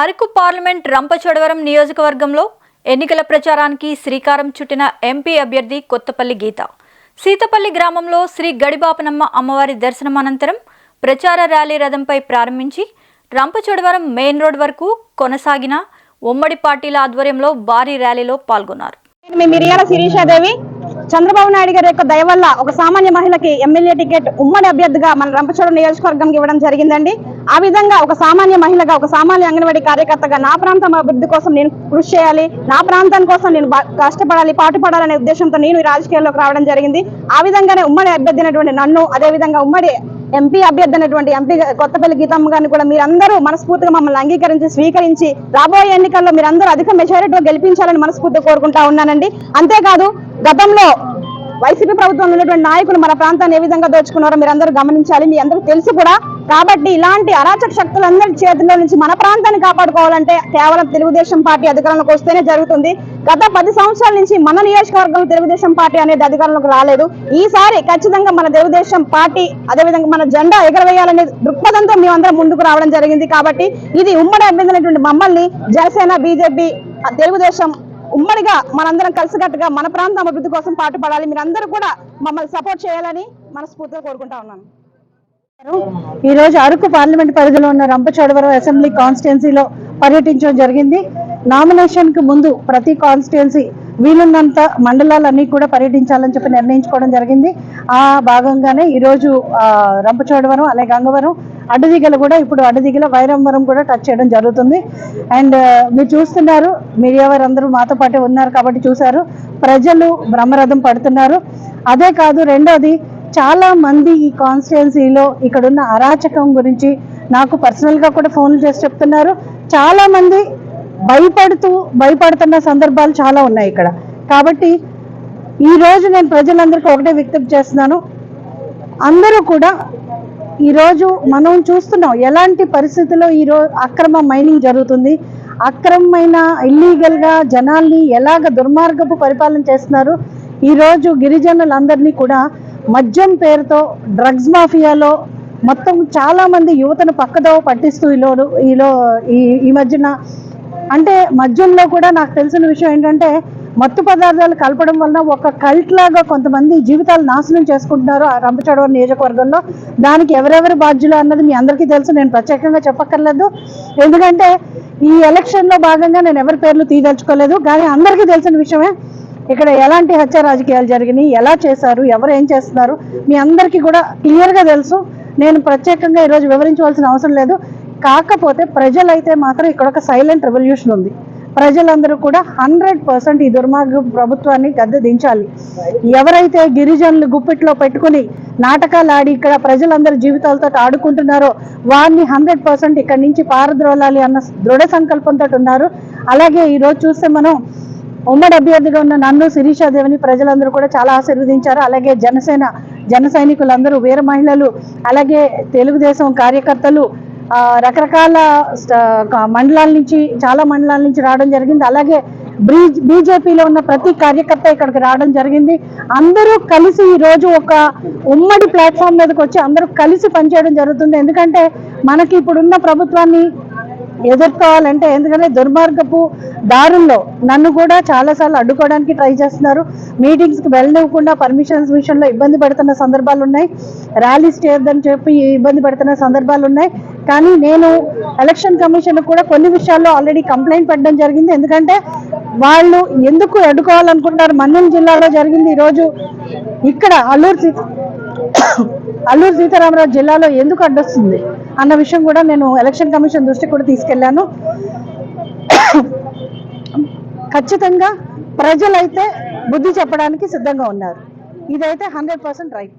Araku parliament Rampachodavaram నియోజకవర్గంలో ఎన్నికల ప్రచారానికి శ్రీకారం చుట్టిన ఎంపీ అభ్యర్థి కొత్తపల్లి గీత. సీతపల్లి గ్రామంలో శ్రీ గడిబాపనమ్మ అమ్మవారి దర్శనం అనంతరం ప్రచార ర్యాలీ రథంపై ప్రారంభించి రంపచోడవరం మెయిన్ రోడ్ వరకు కొనసాగిన ఉమ్మడి పార్టీల ఆధ్వర్యంలో భారీ ర్యాలీలో పాల్గొన్నారు. మిరియాల శిరీషాదేవి చంద్రబాబు నాయుడు గారి యొక్క దయ వల్ల ఒక సామాన్య మహిళకి ఎమ్మెల్యే టికెట్ ఉమ్మడి అభ్యర్థిగా మన రంపచోడ నియోజకవర్గంకి ఇవ్వడం జరిగిందండి. ఆ విధంగా ఒక సామాన్య మహిళగా ఒక సామాన్య అంగన్వాడీ కార్యకర్తగా నా ప్రాంతం అభివృద్ధి కోసం నేను కృషి చేయాలి నా ప్రాంతం కోసం నేను కష్టపడాలి పాటుపడాలనే ఉద్దేశంతో నేను ఈ రాజకీయాల్లోకి రావడం జరిగింది. ఆ విధంగానే ఉమ్మడి అభ్యర్థినటువంటి నన్ను అదే విధంగా ఉమ్మడి ఎంపీ అభ్యర్థి అయినటువంటి ఎంపీ కొత్తపల్లి గీతమ్మ గారిని కూడా మీరందరూ మనస్ఫూర్తిగా మమ్మల్ని అంగీకరించి స్వీకరించి రాబోయే ఎన్నికల్లో మీరందరూ అధిక మెజారిటీలో గెలిపించాలని మనస్ఫూర్తిగా కోరుకుంటా ఉన్నానండి. అంతేకాదు గతంలో వైసీపీ ప్రభుత్వంలో ఉన్నటువంటి నాయకులు మన ప్రాంతాన్ని ఏ విధంగా దోచుకున్నారో మీరందరూ గమనించాలి మీ అందరూ తెలుసు కూడా. కాబట్టి ఇలాంటి అరాచక శక్తులందరి చేతుల్లో నుంచి మన ప్రాంతాన్ని కాపాడుకోవాలంటే కేవలం తెలుగుదేశం పార్టీ అధికారంలోకి వస్తేనే జరుగుతుంది. గత పది సంవత్సరాల నుంచి మన నియోజకవర్గం తెలుగుదేశం పార్టీ అనేది అధికారంలోకి రాలేదు. ఈసారి ఖచ్చితంగా మన తెలుగుదేశం పార్టీ అదేవిధంగా మన జెండా ఎగరవేయాలనే దృక్పథంతో మేమందరం ముందుకు రావడం జరిగింది. కాబట్టి ఇది ఉమ్మడి అభ్యర్థులైనటువంటి మమ్మల్ని జనసేన బీజేపీ తెలుగుదేశం ఉమ్మడిగా మనందరం కలిసికట్టుగా మన ప్రాంతం అభివృద్ధి కోసం పాటుపడాలి. మీరందరూ కూడా మమ్మల్ని సపోర్ట్ చేయాలని మనస్ఫూర్తిగా కోరుకుంటా ఉన్నాను. ఈ రోజు అరకు పార్లమెంట్ పరిధిలో ఉన్న రంపచోడవరం అసెంబ్లీ కాన్స్టిట్యున్సీలో పర్యటించడం జరిగింది. నామినేషన్కు ముందు ప్రతి కాన్స్టిట్యున్సీ వీలున్నంత మండలాలన్నీ కూడా పర్యటించాలని చెప్పి నిర్ణయించుకోవడం జరిగింది. ఆ భాగంగానే ఈరోజు రంపచోడవరం అలాగే గంగవరం అడ్డదిగలు కూడా ఇప్పుడు అడ్డదిగల వైరంవరం కూడా టచ్ చేయడం జరుగుతుంది. అండ్ మీరు చూస్తున్నారు మీడియా వారు అందరూ మాతో పాటే ఉన్నారు కాబట్టి చూశారు. ప్రజలు బ్రహ్మరథం పడుతున్నారు. అదే కాదు రెండోది చాలా మంది ఈ కాన్స్టిట్యున్సీలో ఇక్కడున్న అరాచకం గురించి నాకు పర్సనల్గా కూడా ఫోన్లు చేసి చెప్తున్నారు. చాలా మంది భయపడుతూ భయపడుతున్న సందర్భాలు చాలా ఉన్నాయి ఇక్కడ. కాబట్టి ఈ రోజు నేను ప్రజలందరికీ ఒకటే విజ్ఞప్తి చేస్తున్నాను. అందరూ కూడా ఈరోజు మనం చూస్తున్నాం ఎలాంటి పరిస్థితుల్లో ఈరోజు అక్రమ మైనింగ్ జరుగుతుంది. అక్రమమైన ఇల్లీగల్గా జనాల్ని ఎలాగ దుర్మార్గపు పరిపాలన చేస్తున్నారు. ఈరోజు గిరిజనులందరినీ కూడా మద్యం పేరుతో డ్రగ్స్ మాఫియాలో మొత్తం చాలామంది యువతను పక్కదో పట్టిస్తూ ఈలో ఈలో ఈ ఈ మధ్యన అంటే మద్యంలో కూడా నాకు తెలిసిన విషయం ఏంటంటే మత్తు పదార్థాలు కలపడం వలన ఒక కల్ట్ లాగా కొంతమంది జీవితాలు నాశనం చేసుకుంటున్నారు ఆ రంపచోడవరం నియోజకవర్గంలో. దానికి ఎవరెవరు బాధ్యులు అన్నది మీ అందరికీ తెలుసు నేను ప్రత్యేకంగా చెప్పక్కర్లేదు. ఎందుకంటే ఈ ఎలక్షన్లో భాగంగా నేను ఎవరి పేర్లు తీదలుచుకోలేదు కానీ అందరికీ తెలిసిన విషయమే ఇక్కడ ఎలాంటి హత్య రాజకీయాలు జరిగినాయి ఎలా చేశారు ఎవరు ఏం చేస్తున్నారు మీ అందరికీ కూడా క్లియర్గా తెలుసు. నేను ప్రత్యేకంగా ఈరోజు వివరించవలసిన అవసరం లేదు. కాకపోతే ప్రజలైతే మాత్రం ఇక్కడ ఒక సైలెంట్ రెవల్యూషన్ ఉంది. ప్రజలందరూ కూడా హండ్రెడ్ పర్సెంట్ ఈ దుర్మార్గ ప్రభుత్వాన్ని గద్దె దించాలి. ఎవరైతే గిరిజనులు గుప్పిట్లో పెట్టుకుని నాటకాలు ఆడి ఇక్కడ ప్రజలందరి జీవితాలతో ఆడుకుంటున్నారో వారిని హండ్రెడ్ పర్సెంట్ ఇక్కడి నుంచి పారద్రోలాలి అన్న దృఢ సంకల్పంతో ఉన్నారు. అలాగే ఈరోజు చూస్తే మనం ఉమ్మడి అభ్యర్థిగా ఉన్న నన్ను శిరీషాదేవిని ప్రజలందరూ కూడా చాలా ఆశీర్వదించారు. అలాగే జనసేన జన సైనికులందరూ వీర మహిళలు అలాగే తెలుగుదేశం కార్యకర్తలు రకరకాల మండలాల నుంచి చాలా మండలాల నుంచి రావడం జరిగింది. అలాగే బ్రీ బీజేపీలో ఉన్న ప్రతి కార్యకర్త ఇక్కడికి రావడం జరిగింది. అందరూ కలిసి ఈ రోజు ఒక ఉమ్మడి ప్లాట్ఫామ్ మీదకి వచ్చి అందరూ కలిసి పనిచేయడం జరుగుతుంది. ఎందుకంటే మనకి ఇప్పుడున్న ప్రభుత్వాన్ని ఎదుర్కోవాలంటే ఎందుకంటే దుర్మార్గపు దారుల్లో నన్ను కూడా చాలాసార్లు అడ్డుకోవడానికి ట్రై చేస్తున్నారు. మీటింగ్స్కి వెళ్ళనివ్వకుండా పర్మిషన్స్ విషయంలో ఇబ్బంది పెడుతున్న సందర్భాలు ఉన్నాయి. ర్యాలీస్ చేయొద్దని చెప్పి ఇబ్బంది పెడుతున్న సందర్భాలు ఉన్నాయి. కానీ నేను ఎలక్షన్ కమిషన్ కూడా కొన్ని విషయాల్లో ఆల్రెడీ కంప్లైంట్ పెట్టడం జరిగింది. ఎందుకంటే వాళ్ళు ఎందుకు అడ్డుకోవాలనుకుంటున్నారు? మన్యం జిల్లాలో జరిగింది ఈరోజు ఇక్కడ అల్లూరు అల్లూరు సీతారామరాజు జిల్లాలో ఎందుకు అడ్డొస్తుంది అన్న విషయం కూడా నేను ఎలక్షన్ కమిషన్ దృష్టికి కూడా తీసుకెళ్ళాను ఖచ్చితంగా ప్రజలైతే బుద్ధి చెప్పడానికి సిద్ధంగా ఉన్నారు. ఇదైతే హండ్రెడ్ పర్సెంట్ రైట్.